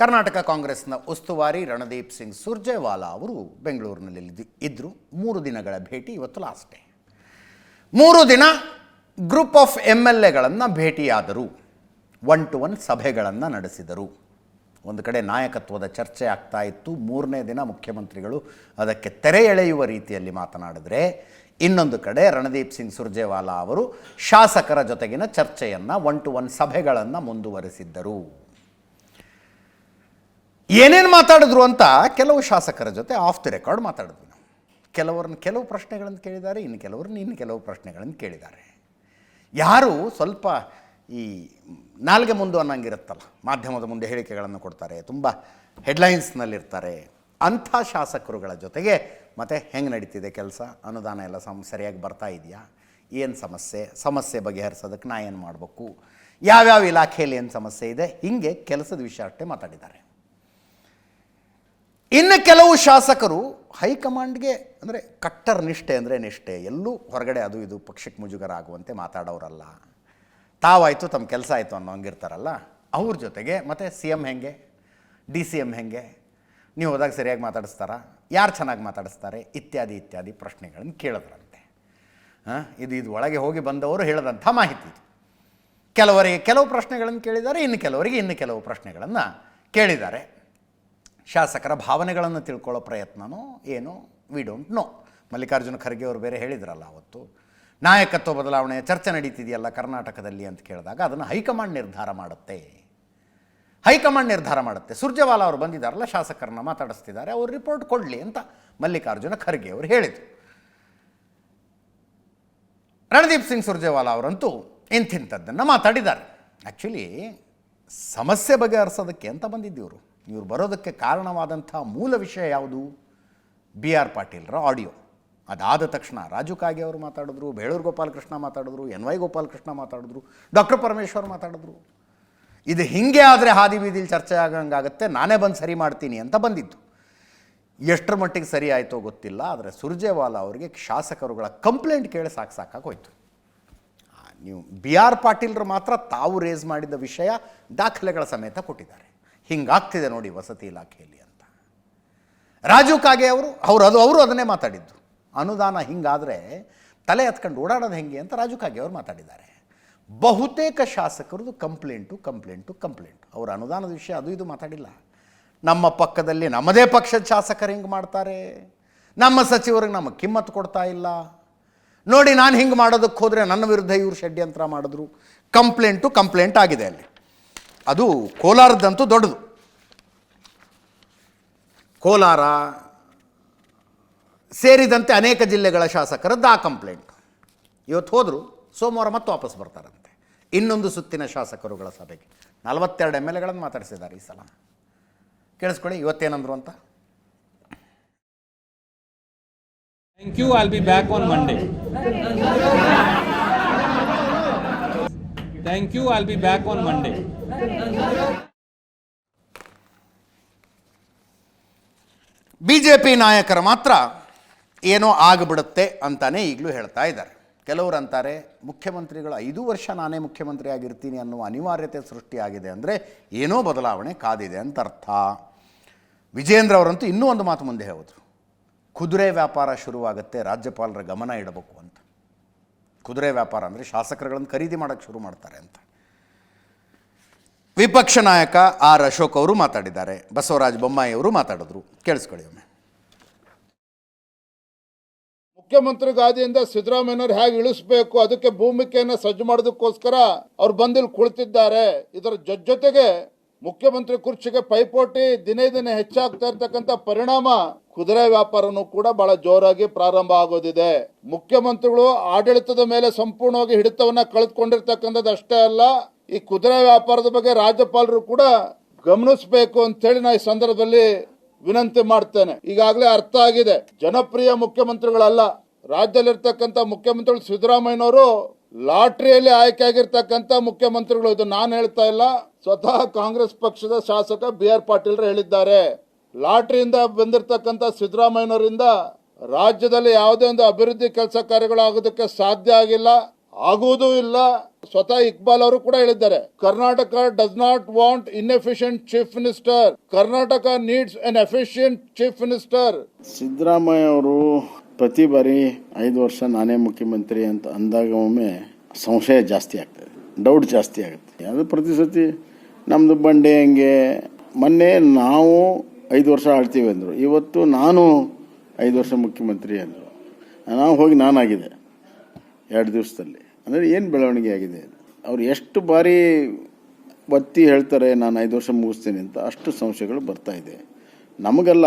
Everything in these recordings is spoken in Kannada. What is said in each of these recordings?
ಕರ್ನಾಟಕ ಕಾಂಗ್ರೆಸ್ನ ಉಸ್ತುವಾರಿ ರಣದೀಪ್ ಸಿಂಗ್ ಸುರ್ಜೇವಾಲಾ ಅವರು ಬೆಂಗಳೂರಿನಲ್ಲಿ ಇದ್ದರು ಮೂರು ದಿನಗಳ ಭೇಟಿ ಇವತ್ತು ಲಾಸ್ಟ್ ಡೇ ಮೂರು ದಿನ ಗ್ರೂಪ್ ಆಫ್ ಎಂ ಎಲ್ ಎಗಳನ್ನು ಭೇಟಿಯಾದರು. ಒನ್ ಟು ಒನ್ ಸಭೆಗಳನ್ನು ನಡೆಸಿದರು. ಒಂದು ಕಡೆ ನಾಯಕತ್ವದ ಚರ್ಚೆ ಆಗ್ತಾ ಇತ್ತು. ಮೂರನೇ ದಿನ ಮುಖ್ಯಮಂತ್ರಿಗಳು ಅದಕ್ಕೆ ತೆರೆ ಎಳೆಯುವ ರೀತಿಯಲ್ಲಿ ಮಾತನಾಡಿದರೆ, ಇನ್ನೊಂದು ಕಡೆ ರಣದೀಪ್ ಸಿಂಗ್ ಸುರ್ಜೇವಾಲಾ ಅವರು ಶಾಸಕರ ಜೊತೆಗಿನ ಚರ್ಚೆಯನ್ನು ಒನ್ ಟು ಒನ್ ಸಭೆಗಳನ್ನು ಮುಂದುವರೆಸಿದ್ದರು. ಏನೇನು ಮಾತಾಡಿದ್ರು ಅಂತ ಕೆಲವು ಶಾಸಕರ ಜೊತೆ ಆಫ್ ದಿ ರೆಕಾರ್ಡ್ ಮಾತಾಡಿದ್ವಿ ನಾವು. ಕೆಲವರನ್ನ ಕೆಲವು ಪ್ರಶ್ನೆಗಳನ್ನು ಕೇಳಿದ್ದಾರೆ, ಇನ್ನು ಕೆಲವ್ರನ್ನ ಇನ್ನು ಕೆಲವು ಪ್ರಶ್ನೆಗಳನ್ನು ಕೇಳಿದ್ದಾರೆ. ಯಾರು ಸ್ವಲ್ಪ ಈ ನಾಲ್ಗೆ ಮುಂದೆ ಅನ್ನಂಗಿರುತ್ತಲ್ಲ, ಮಾಧ್ಯಮದ ಮುಂದೆ ಹೇಳಿಕೆಗಳನ್ನು ಕೊಡ್ತಾರೆ, ತುಂಬ ಹೆಡ್ಲೈನ್ಸ್ನಲ್ಲಿರ್ತಾರೆ, ಅಂಥ ಶಾಸಕರುಗಳ ಜೊತೆಗೆ ಮತ್ತೆ ಹೆಂಗೆ ನಡೀತಿದೆ ಕೆಲಸ? ಅನುದಾನ ಎಲ್ಲ ಸಮ್, ಸರಿಯಾಗಿ ಬರ್ತಾ ಇದೆಯಾ? ಏನು ಸಮಸ್ಯೆ? ಸಮಸ್ಯೆ ಬಗೆಹರಿಸೋದಕ್ಕೆ ನಾ ಏನು ಮಾಡಬೇಕು? ಯಾವ್ಯಾವ ಇಲಾಖೆಯಲ್ಲಿ ಏನು ಸಮಸ್ಯೆ ಇದೆ? ಹೀಗೆ ಕೆಲಸದ ವಿಷಯ ಅಷ್ಟೇ ಮಾತಾಡಿದ್ದಾರೆ. ಇನ್ನು ಕೆಲವು ಶಾಸಕರು ಹೈಕಮಾಂಡ್ಗೆ ಅಂದರೆ ಕಟ್ಟರ್ ನಿಷ್ಠೆ ಅಂದರೆ ನಿಷ್ಠೆ, ಎಲ್ಲೂ ಹೊರಗಡೆ ಅದು ಇದು ಪಕ್ಷಕ್ಕೆ ಮುಜುಗರ ಆಗುವಂತೆ ಮಾತಾಡೋರಲ್ಲ. ತಾವಾಯಿತು ತಮ್ಮ ಕೆಲಸ ಆಯಿತು ಅನ್ನೋ ಹಂಗಿರ್ತಾರಲ್ಲ, ಅವ್ರ ಜೊತೆಗೆ, ಮತ್ತು ಸಿ ಎಂ ಹೆಂಗೆ, ಡಿ ಸಿ ಎಂ ಹೆಂಗೆ, ನೀವು ಹೋದಾಗ ಸರಿಯಾಗಿ ಮಾತಾಡಿಸ್ತಾರಾ, ಯಾರು ಚೆನ್ನಾಗಿ ಮಾತಾಡಿಸ್ತಾರೆ, ಇತ್ಯಾದಿ ಇತ್ಯಾದಿ ಪ್ರಶ್ನೆಗಳನ್ನು ಕೇಳಿದ್ರಂತೆ. ಹಾಂ, ಇದು ಇದು ಒಳಗೆ ಹೋಗಿ ಬಂದವರು ಹೇಳದಂಥ ಮಾಹಿತಿ ಕೆಲವರಿಗೆ ಕೆಲವು ಪ್ರಶ್ನೆಗಳನ್ನು ಕೇಳಿದ್ದಾರೆ, ಇನ್ನು ಕೆಲವರಿಗೆ ಇನ್ನು ಕೆಲವು ಪ್ರಶ್ನೆಗಳನ್ನು ಕೇಳಿದ್ದಾರೆ. ಶಾಸಕರ ಭಾವನೆಗಳನ್ನು ತಿಳ್ಕೊಳ್ಳೋ ಪ್ರಯತ್ನನೋ ಏನು we don't know Mallikarjuna Kharge ಅವರು ಬೇರೆ ಹೇಳಿದ್ರಲ್ಲ ಅವತ್ತು. ನಾಯಕತ್ವ ಬದಲಾವಣೆಯ ಚರ್ಚೆ ನಡೀತಿದೆಯಲ್ಲ ಕರ್ನಾಟಕದಲ್ಲಿ ಅಂತ ಕೇಳಿದಾಗ ಅದನ್ನು ಹೈಕಮಾಂಡ್ ನಿರ್ಧಾರ ಮಾಡುತ್ತೆ. ಹೈಕಮಾಂಡ್ ನಿರ್ಧಾರ ಮಾಡುತ್ತೆ. ಸುರ್ಜೇವಾಲಾ ಅವರು ಬಂದಿದ್ದಾರಲ್ಲ ಶಾಸಕರನ್ನ ಮಾತಾಡಿಸ್ತಿದ್ದಾರೆ, ಅವರು ರಿಪೋರ್ಟ್ ಕೊಡಲಿ ಅಂತ ಮಲ್ಲಿಕಾರ್ಜುನ ಖರ್ಗೆ ಅವರು ಹೇಳಿದರು. ರಣದೀಪ್ ಸಿಂಗ್ ಸುರ್ಜೇವಾಲಾ ಅವರಂತೂ ಇಂಥಿಂಥದ್ದನ್ನು ಮಾತಾಡಿದ್ದಾರೆ. ಆ್ಯಕ್ಚುಲಿ ಸಮಸ್ಯೆ ಬಗೆಹರಿಸೋದಕ್ಕೆ ಅಂತ ಬಂದಿದ್ದೀವರು ಇವರು ಬರೋದಕ್ಕೆ ಕಾರಣವಾದಂಥ ಮೂಲ ವಿಷಯ ಯಾವುದು? ಬಿ ಆರ್ ಪಾಟೀಲ್ರ ಆಡಿಯೋ. ಅದಾದ ತಕ್ಷಣ ರಾಜು ಕಾಗೆ ಅವರು ಮಾತಾಡಿದ್ರು, ಬೇಳೂರು ಗೋಪಾಲಕೃಷ್ಣ ಮಾತಾಡಿದ್ರು, ಎನ್ ವೈ ಗೋಪಾಲಕೃಷ್ಣ ಮಾತಾಡಿದ್ರು, ಡಾಕ್ಟರ್ ಪರಮೇಶ್ವರ್ ಮಾತಾಡಿದ್ರು. ಇದು ಹಿಂಗೆ ಆದರೆ ಹಾದಿ ಬೀದಿಲಿ ಚರ್ಚೆ ಆಗಂಗಾಗತ್ತೆ, ನಾನೇ ಬಂದು ಸರಿ ಮಾಡ್ತೀನಿ ಅಂತ ಬಂದಿದ್ದು. ಎಷ್ಟರ ಮಟ್ಟಿಗೆ ಸರಿ ಆಯಿತೋ ಗೊತ್ತಿಲ್ಲ, ಆದರೆ ಸುರ್ಜೇವಾಲಾ ಅವರಿಗೆ ಶಾಸಕರುಗಳ ಕಂಪ್ಲೇಂಟ್ ಕೇಳಿ ಸಾಕು ಸಾಕಾಗೋಯ್ತು ನೀವು ಬಿ ಆರ್ ಪಾಟೀಲ್ರು ಮಾತ್ರ ತಾವು ರೇಸ್ ಮಾಡಿದ ವಿಷಯ ದಾಖಲೆಗಳ ಸಮೇತ ಕೊಟ್ಟಿದ್ದಾರೆ. ಹಿಂಗಾಗ್ತಿದೆ ನೋಡಿ ವಸತಿ ಇಲಾಖೆಯಲ್ಲಿ ಅಂತ. ರಾಜು ಕಾಗೆ ಅವರು ಅವರು ಅದು, ಅವರು ಅದನ್ನೇ ಮಾತಾಡಿದ್ದು. ಅನುದಾನ ಹಿಂಗಾದರೆ ತಲೆ ಹತ್ಕೊಂಡು ಓಡಾಡೋದು ಹೆಂಗೆ ಅಂತ ರಾಜು ಕಾಗೆ ಅವರು ಮಾತಾಡಿದ್ದಾರೆ. ಬಹುತೇಕ ಶಾಸಕರದು ಕಂಪ್ಲೇಂಟು ಕಂಪ್ಲೇಂಟು ಕಂಪ್ಲೇಂಟು. ಅವರು ಅನುದಾನದ ವಿಷಯ ಅದು ಇದು ಮಾತಾಡಿಲ್ಲ. ನಮ್ಮ ಪಕ್ಕದಲ್ಲಿ ನಮ್ಮದೇ ಪಕ್ಷದ ಶಾಸಕರು ಹಿಂಗೆ ಮಾಡ್ತಾರೆ. ನಮ್ಮ ಸಚಿವರಿಗೆ ನಮಗೆ ಕಿಮ್ಮತ್ತು ಕೊಡ್ತಾ ಇಲ್ಲ. ನೋಡಿ, ನಾನು ಹಿಂಗೆ ಮಾಡೋದಕ್ಕೆ ಹೋದರೆ ನನ್ನ ವಿರುದ್ಧ ಇವರು ಷಡ್ಯಂತ್ರ ಮಾಡಿದ್ರು. ಕಂಪ್ಲೇಂಟು, ಕಂಪ್ಲೇಂಟ್ ಆಗಿದೆ ಅಲ್ಲಿ. ಅದು ಕೋಲಾರದಂತೂ ದೊಡ್ಡದು. ಕೋಲಾರ ಸೇರಿದಂತೆ ಅನೇಕ ಜಿಲ್ಲೆಗಳ ಶಾಸಕರದ್ದು ಆ ಕಂಪ್ಲೇಂಟ್. ಇವತ್ತು ಹೋದರು, ಸೋಮವಾರ ಮತ್ತೆ ವಾಪಸ್ ಬರ್ತಾರಂತೆ. ಇನ್ನೊಂದು ಸುತ್ತಿನ ಶಾಸಕರುಗಳ ಸಭೆಗೆ. ನಲವತ್ತೆರಡು ಎಂ ಎಲ್ ಎಗಳನ್ನು ಮಾತಾಡಿಸಿದ್ದಾರೆ ಈ ಸಲ. ಕೇಳಿಸ್ಕೊಳ್ಳಿ, ಇವತ್ತೇನಂದ್ರು ಅಂತ? Thank you I'll be back on Monday. Thank you. I'll be back on Monday. B J P ನಾಯಕರು ಮಾತ್ರ ಏನೋ ಆಗಿಬಿಡುತ್ತೆ ಅಂತಾನೆ ಈಗಲೂ ಹೇಳ್ತಾ ಇದ್ದಾರೆ ಕೆಲವರು ಅಂತಾರೆ, ಮುಖ್ಯಮಂತ್ರಿಗಳು ಐದು ವರ್ಷ ನಾನೇ ಮುಖ್ಯಮಂತ್ರಿ ಆಗಿರ್ತೀನಿ ಅನ್ನುವ ಅನಿವಾರ್ಯತೆ ಸೃಷ್ಟಿಯಾಗಿದೆ ಅಂದರೆ ಏನೋ ಬದಲಾವಣೆ ಕಾದಿದೆ ಅಂತ ಅರ್ಥ ವಿಜೇಂದ್ರ ಅವರಂತೂ ಇನ್ನೂ ಒಂದು ಮಾತು ಮುಂದೆ ಹೇಳಿದ್ರು ಕುದುರೆ ವ್ಯಾಪಾರ ಶುರುವಾಗುತ್ತೆ, ರಾಜ್ಯಪಾಲರ ಗಮನ ಇಡಬೇಕು ಅಂತ ಕುದುರೆ ವ್ಯಾಪಾರ ಅಂದರೆ ಶಾಸಕರುಗಳನ್ನು ಖರೀದಿ ಮಾಡೋಕ್ಕೆ ಶುರು ಮಾಡ್ತಾರೆ ಅಂತ. ವಿಪಕ್ಷ ನಾಯಕ ಆರ್ ಅಶೋಕ್ ಅವರು ಮಾತಾಡಿದ್ದಾರೆ. ಬಸವರಾಜ ಬೊಮ್ಮಾಯಿ ಅವರು ಮಾತಾಡಿದ್ರು. ಕೇಳಿಸ್ಕೊಳ್ಳಿ ಒಮ್ಮೆ. ಮುಖ್ಯಮಂತ್ರಿ ಗಾದಿಯಿಂದ ಸಿದ್ದರಾಮಯ್ಯನವ್ರು ಹೇಗೆ ಇಳಿಸ್ಬೇಕು, ಅದಕ್ಕೆ ಭೂಮಿಕೆಯನ್ನ ಸಜ್ಜು ಮಾಡೋದಕ್ಕೋಸ್ಕರ ಅವ್ರು ಬಂದಿಲ್ಲಿ ಕುಳಿತಿದ್ದಾರೆ. ಇದರ ಜೊತೆ ಜೊತೆಗೆ ಮುಖ್ಯಮಂತ್ರಿ ಕುರ್ಚಿಗೆ ಪೈಪೋಟಿ ದಿನೇ ದಿನೇ ಹೆಚ್ಚಾಗ್ತಾ ಇರ್ತಕ್ಕಂಥ ಪರಿಣಾಮ ಕುದುರೆ ವ್ಯಾಪಾರನೂ ಕೂಡ ಬಹಳ ಜೋರಾಗಿ ಪ್ರಾರಂಭ ಆಗೋದಿದೆ. ಮುಖ್ಯಮಂತ್ರಿಗಳು ಆಡಳಿತದ ಮೇಲೆ ಸಂಪೂರ್ಣವಾಗಿ ಹಿಡಿತವನ್ನ ಕಳೆದುಕೊಂಡಿರ್ತಕ್ಕಂಥದ್ದು ಅಷ್ಟೇ ಅಲ್ಲ, ಈ ಕುದುರೆ ವ್ಯಾಪಾರದ ಬಗ್ಗೆ ರಾಜ್ಯಪಾಲರು ಕೂಡ ಗಮನಿಸಬೇಕು ಅಂತೇಳಿ ನಾ ಈ ಸಂದರ್ಭದಲ್ಲಿ ವಿನಂತಿ ಮಾಡ್ತೇನೆ. ಈಗಾಗಲೇ ಅರ್ಥ ಆಗಿದೆ. ಜನಪ್ರಿಯ ಮುಖ್ಯಮಂತ್ರಿಗಳಲ್ಲ. ರಾಜ್ಯದಲ್ಲಿರ್ತಕ್ಕಂಥ ಮುಖ್ಯಮಂತ್ರಿಗಳು ಸಿದ್ದರಾಮಯ್ಯನವರು ಲಾಟ್ರಿಯಲ್ಲಿ ಆಯ್ಕೆ ಆಗಿರ್ತಕ್ಕಂಥ ಮುಖ್ಯಮಂತ್ರಿಗಳು. ಇದು ನಾನು ಹೇಳ್ತಾ ಇಲ್ಲ. ಸ್ವತಃ ಕಾಂಗ್ರೆಸ್ ಪಕ್ಷದ ಶಾಸಕ ಬಿ ಆರ್ ಪಾಟೀಲ್ ಹೇಳಿದ್ದಾರೆ. ಲಾಟ್ರಿಯಿಂದ ಬಂದಿರತಕ್ಕಂಥ ಸಿದ್ದರಾಮಯ್ಯನವರಿಂದ ರಾಜ್ಯದಲ್ಲಿ ಯಾವುದೇ ಒಂದು ಅಭಿವೃದ್ಧಿ ಕೆಲಸ ಕಾರ್ಯಗಳು ಆಗೋದಕ್ಕೆ ಸಾಧ್ಯ ಆಗಿಲ್ಲ, ಆಗುವುದೂ ಇಲ್ಲ. ಸ್ವತಃ ಇಕ್ಬಾಲ್ ಅವರು ಕೂಡ ಹೇಳಿದ್ದಾರೆ, Karnataka does not want inefficient chief minister Karnataka needs an efficient chief minister Siddaramaiah ಅವರು ಪ್ರತಿ ಬಾರಿ ಐದು ವರ್ಷ ನಾನೇ ಮುಖ್ಯಮಂತ್ರಿ ಅಂತ ಅಂದಾಗ ಒಮ್ಮೆ ಸಂಶಯ ಜಾಸ್ತಿ ಆಗ್ತದೆ ಡೌಟ್ ಜಾಸ್ತಿ ಆಗುತ್ತೆ. ಅದು ಪ್ರತಿ ಸತಿ ನಮ್ಮದು ಬಂಡೆ ಹೆಂಗೆ? ಮೊನ್ನೆ ನಾವು ಐದು ವರ್ಷ ಆಳ್ತೀವಿ ಅಂದರು. ಇವತ್ತು ನಾನು ಐದು ವರ್ಷ ಮುಖ್ಯಮಂತ್ರಿ ಅಂದರು. ನಾವು ಹೋಗಿ ನಾನಾಗಿದೆ. ಎರಡು ದಿವಸದಲ್ಲಿ. ಅಂದರೆ ಏನು ಬೆಳವಣಿಗೆ ಆಗಿದೆ? ಅವ್ರು ಎಷ್ಟು ಬಾರಿ ಒತ್ತಿ ಹೇಳ್ತಾರೆ, ನಾನು ಐದು ವರ್ಷ ಮುಗಿಸ್ತೀನಿ ಅಂತ ಅಷ್ಟು ಸಂಶಯಗಳು ಬರ್ತಾ ಇದೆ. ನಮಗಲ್ಲ,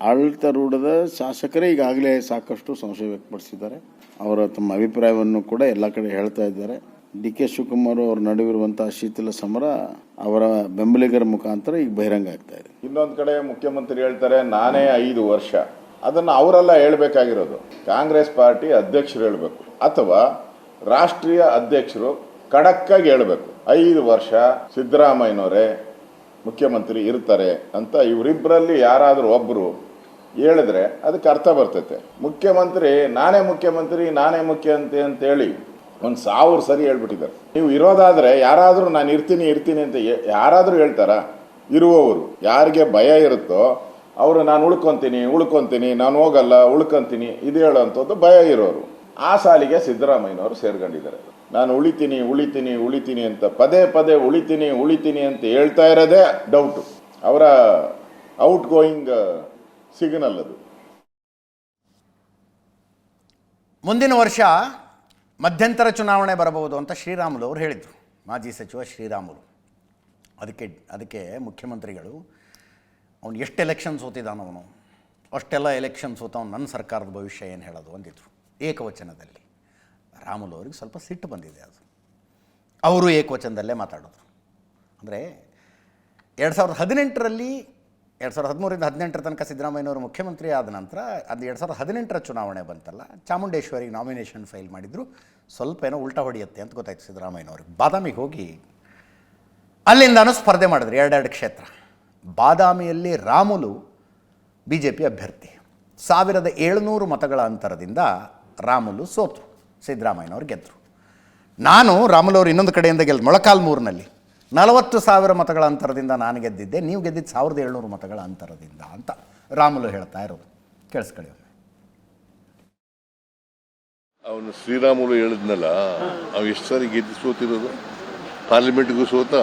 ಆಡಳಿತಾರೂಢದ ಶಾಸಕರೇ ಈಗಾಗಲೇ ಸಾಕಷ್ಟು ಸಂಶಯ ವ್ಯಕ್ತಪಡಿಸಿದ್ದಾರೆ. ಅವರ ತಮ್ಮ ಅಭಿಪ್ರಾಯವನ್ನು ಕೂಡ ಎಲ್ಲ ಕಡೆ ಹೇಳ್ತಾ ಇದ್ದಾರೆ. ಡಿ ಕೆ ಶಿವಕುಮಾರ್ ಅವ್ರ ನಡುವಿರುವಂತಹ ಶೀತಲ ಸಮರ ಅವರ ಬೆಂಬಲಿಗರ ಮುಖಾಂತರ ಈಗ ಬಹಿರಂಗ ಆಗ್ತಾ ಇದೆ. ಇನ್ನೊಂದು ಕಡೆ ಮುಖ್ಯಮಂತ್ರಿ ಹೇಳ್ತಾರೆ, ನಾನೇ ಐದು ವರ್ಷ. ಅದನ್ನು ಅವರೆಲ್ಲ ಹೇಳಬೇಕಾಗಿರೋದು. ಕಾಂಗ್ರೆಸ್ ಪಾರ್ಟಿ ಅಧ್ಯಕ್ಷರು ಹೇಳಬೇಕು. ಅಥವಾ ರಾಷ್ಟ್ರೀಯ ಅಧ್ಯಕ್ಷರು ಖಡಕ್ಕಾಗಿ ಹೇಳಬೇಕು. ಐದು ವರ್ಷ ಸಿದ್ದರಾಮಯ್ಯನವರೇ ಮುಖ್ಯಮಂತ್ರಿ ಇರ್ತಾರೆ ಅಂತ ಇವರಿಬ್ಬರಲ್ಲಿ ಯಾರಾದರೂ ಒಬ್ಬರು ಹೇಳಿದ್ರೆ ಅದಕ್ಕೆ ಅರ್ಥ ಬರ್ತೈತೆ. ಮುಖ್ಯಮಂತ್ರಿ, ನಾನೇ ಮುಖ್ಯಮಂತ್ರಿ, ನಾನೇ ಮುಖ್ಯ ಅಂತ ಅಂತೇಳಿ ಒಂದು ಸಾವಿರ ಸರಿ ಹೇಳ್ಬಿಟ್ಟಿದ್ದಾರೆ. ನೀವು ಇರೋದಾದರೆ ಯಾರಾದರೂ ನಾನು ಇರ್ತೀನಿ ಇರ್ತೀನಿ ಅಂತ ಯಾರಾದರೂ ಹೇಳ್ತಾರಾ? ಇರುವವರು. ಯಾರಿಗೆ ಭಯ ಇರುತ್ತೋ, ಅವರು ನಾನು ಉಳ್ಕೊಂತೀನಿ ಉಳ್ಕೊಂತೀನಿ, ನಾನು ಹೋಗಲ್ಲ, ಉಳ್ಕೊಂತೀನಿ, ಇದು ಹೇಳೋವಂಥದ್ದು ಭಯ ಇರೋರು. ಆ ಸಾಲಿಗೆ ಸಿದ್ದರಾಮಯ್ಯನವರು ಸೇರ್ಕೊಂಡಿದ್ದಾರೆ. ನಾನು ಉಳಿತೀನಿ ಉಳಿತೀನಿ ಉಳಿತೀನಿ ಅಂತ ಪದೇ ಪದೇ ಉಳಿತೀನಿ ಉಳಿತೀನಿ ಅಂತ ಹೇಳ್ತಾ ಇರೋದೇ ಡೌಟು ಅವರ ಔಟ್ ಗೋಯಿಂಗ್ ಸಿಗ್ನಲ್ ಅದು. ಮುಂದಿನ ವರ್ಷ ಮಧ್ಯಂತರ ಚುನಾವಣೆ ಬರಬಹುದು ಅಂತ ಶ್ರೀರಾಮುಲು ಅವರು ಹೇಳಿದರು. ಮಾಜಿ ಸಚಿವ ಶ್ರೀರಾಮುಲು. ಅದಕ್ಕೆ ಅದಕ್ಕೆ ಮುಖ್ಯಮಂತ್ರಿಗಳು, ಅವನು ಎಷ್ಟು ಎಲೆಕ್ಷನ್ ಸೋತಿದ್ದಾನವನು ಅಷ್ಟೆಲ್ಲ ಎಲೆಕ್ಷನ್ ಸೋತವನು ನನ್ನ ಸರ್ಕಾರದ ಭವಿಷ್ಯ ಏನು ಹೇಳೋದು ಅಂದಿದ್ರು, ಏಕವಚನದಲ್ಲಿ. ರಾಮುಲು ಅವ್ರಿಗೆ ಸ್ವಲ್ಪ ಸಿಟ್ಟು ಬಂದಿದೆ ಅದು. ಅವರು ಏಕವಚನದಲ್ಲೇ ಮಾತಾಡೋದು. ಅಂದರೆ ಎರಡು ಸಾವಿರದ ಹದಿನೆಂಟರಲ್ಲಿ, ಎರಡು ಸಾವಿರದ ಹದಿಮೂರಿಂದ ಹದಿನೆಂಟರ ತನಕ ಸಿದ್ದರಾಮಯ್ಯನವರು ಮುಖ್ಯಮಂತ್ರಿ ಆದ ನಂತರ ಅದು ಎರಡು ಸಾವಿರದ ಹದಿನೆಂಟರ ಚುನಾವಣೆ ಬಂತಲ್ಲ, ಚಾಮುಂಡೇಶ್ವರಿಗೆ ನಾಮಿನೇಷನ್ ಫೈಲ್ ಮಾಡಿದ್ರು, ಸ್ವಲ್ಪ ಏನೋ ಉಲ್ಟಾ ಹೊಡೆಯುತ್ತೆ ಅಂತ ಗೊತ್ತಾಯ್ತು ಸಿದ್ದರಾಮಯ್ಯನವ್ರಿಗೆ. ಬಾದಾಮಿಗೆ ಹೋಗಿ ಅಲ್ಲಿಂದಾನು ಸ್ಪರ್ಧೆ ಮಾಡಿದ್ರು ಎರಡೆರಡು ಕ್ಷೇತ್ರ. ಬಾದಾಮಿಯಲ್ಲಿ ರಾಮುಲು ಬಿ ಜೆ ಪಿ ಅಭ್ಯರ್ಥಿ. ಸಾವಿರದ ಏಳುನೂರು ಮತಗಳ ಅಂತರದಿಂದ ರಾಮುಲು ಸೋತರು ಸಿದ್ದರಾಮಯ್ಯನವ್ರು ಗೆದ್ದರು ನಾನು ರಾಮುಲು ಅವರು ಇನ್ನೊಂದು ಕಡೆಯಿಂದ ಗೆಲ್ಲ ಮೊಳಕಾಲ್ಮೂರಿನಲ್ಲಿ. ನಲವತ್ತು ಸಾವಿರ ಮತಗಳ ಅಂತರದಿಂದ ನಾನು ಗೆದ್ದಿದ್ದೆ, ನೀವು ಗೆದ್ದಿದ್ದು ಸಾವಿರದ ಏಳ್ನೂರು ಮತಗಳ ಅಂತರದಿಂದ ಅಂತ ರಾಮುಲು ಹೇಳ್ತಾ ಇರೋದು. ಕೇಳಿಸ್ಕೊಳ್ಳಿ ಅವನು ಶ್ರೀರಾಮುಲು ಹೇಳಿದ್ನಲ್ಲ, ಅವ್ ಎಷ್ಟು ಸಾರಿ ಗೆದ್ದು ಸೋತಿರೋದು? ಪಾರ್ಲಿಮೆಂಟ್ಗೂ ಸೋತ,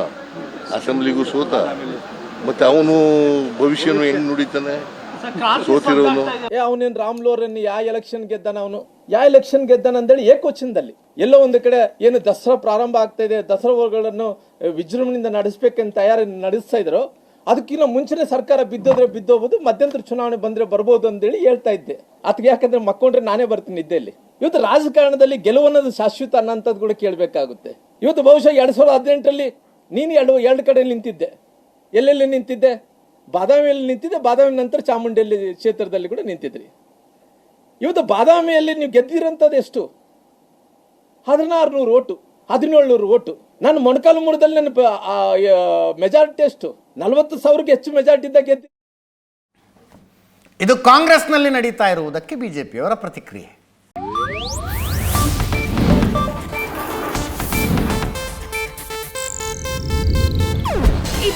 ಅಸೆಂಬ್ಲಿಗೂ ಸೋತ, ಮತ್ತೆ ಅವನು ಭವಿಷ್ಯನು ಹೆಂಗ್ ನುಡಿತಾನೆ, ಸೋತಿರೋನು. ಅವನೇನ್ ರಾಮ್ಲೋರನ್ ಯಾವ ಎಲೆಕ್ಷನ್ ಗೆದ್ದಾನ ಅವನು? ಯಾವ ಎಲೆಕ್ಷನ್ ಗೆದ್ದಾನ ಅಂತೇಳಿ ಏಕವಚನದಲ್ಲಿ ಎಲ್ಲೋ ಒಂದು ಕಡೆ ಏನು ದಸರಾ ಪ್ರಾರಂಭ ಆಗ್ತಾ ಇದೆ ದಸರಾಗಳನ್ನು ವಿಜೃಂಭಣೆಯಿಂದ ನಡೆಸಬೇಕಂತ ತಯಾರಿ ನಡೆಸ್ತಾ ಇದ್ರು. ಅದಕ್ಕಿಂತ ಮುಂಚೆನೆ ಸರ್ಕಾರ ಬಿದ್ದೋದ್ರೆ ಬಿದ್ದೋಗ್ಬೋದು, ಮಧ್ಯಂತರ ಚುನಾವಣೆ ಬಂದ್ರೆ ಬರ್ಬೋದು ಅಂತೇಳಿ ಹೇಳ್ತಾ ಇದ್ದೆ. ಅದಕ್ಕೆ ಯಾಕಂದ್ರೆ ಮಕ್ಕೊಂಡ್ರೆ ನಾನೇ ಬರ್ತೀನಿ ನಿದ್ದೆಯಲ್ಲಿ. ಇವತ್ತು ರಾಜಕಾರಣದಲ್ಲಿ ಗೆಲುವನ್ನೋದು ಶಾಶ್ವತ ಅನ್ನೋಂಥದ್ದು ಕೂಡ ಕೇಳಬೇಕಾಗುತ್ತೆ. ಇವತ್ತು ಬಹುಶಃ ಎರಡು ಸಾವಿರದ ಹದಿನೆಂಟರಲ್ಲಿ ನೀನು ಎರಡು ಎರಡು ಕಡೆ ನಿಂತಿದ್ದೆ. ಎಲ್ಲೆಲ್ಲಿ ನಿಂತಿದ್ದೆ? ಬಾದಾಮಿಯಲ್ಲಿ ನಿಂತಿದ್ದೆ. ಬಾದಾಮಿ ನಂತರ ಚಾಮುಂಡಿಯಲ್ಲಿ ಕ್ಷೇತ್ರದಲ್ಲಿ ಕೂಡ ನಿಂತಿದ್ರಿ. ಇವತ್ತು ಬಾದಾಮಿಯಲ್ಲಿ ನೀವು ಗೆದ್ದಿರೋಂಥದ್ದು ಎಷ್ಟು? ಹದಿನಾರು ನೂರು ಓಟು ಹದಿನೇಳು ನೂರು ಓಟು. ನಾನು ಮೊಣಕಾಲ್ಮೂರದಲ್ಲಿ ನನ್ನ ಮೆಜಾರಿಟಿ ಎಷ್ಟು? ನಲವತ್ತು ಸಾವಿರಕ್ಕೆ ಹೆಚ್ಚು ಮೆಜಾರಿಟಿ ಇದ್ದ ಗೆದ್ದಿ ಇದು ಕಾಂಗ್ರೆಸ್ನಲ್ಲಿ ನಡೀತಾ ಇರುವುದಕ್ಕೆ ಬಿಜೆಪಿಯವರ ಪ್ರತಿಕ್ರಿಯೆ.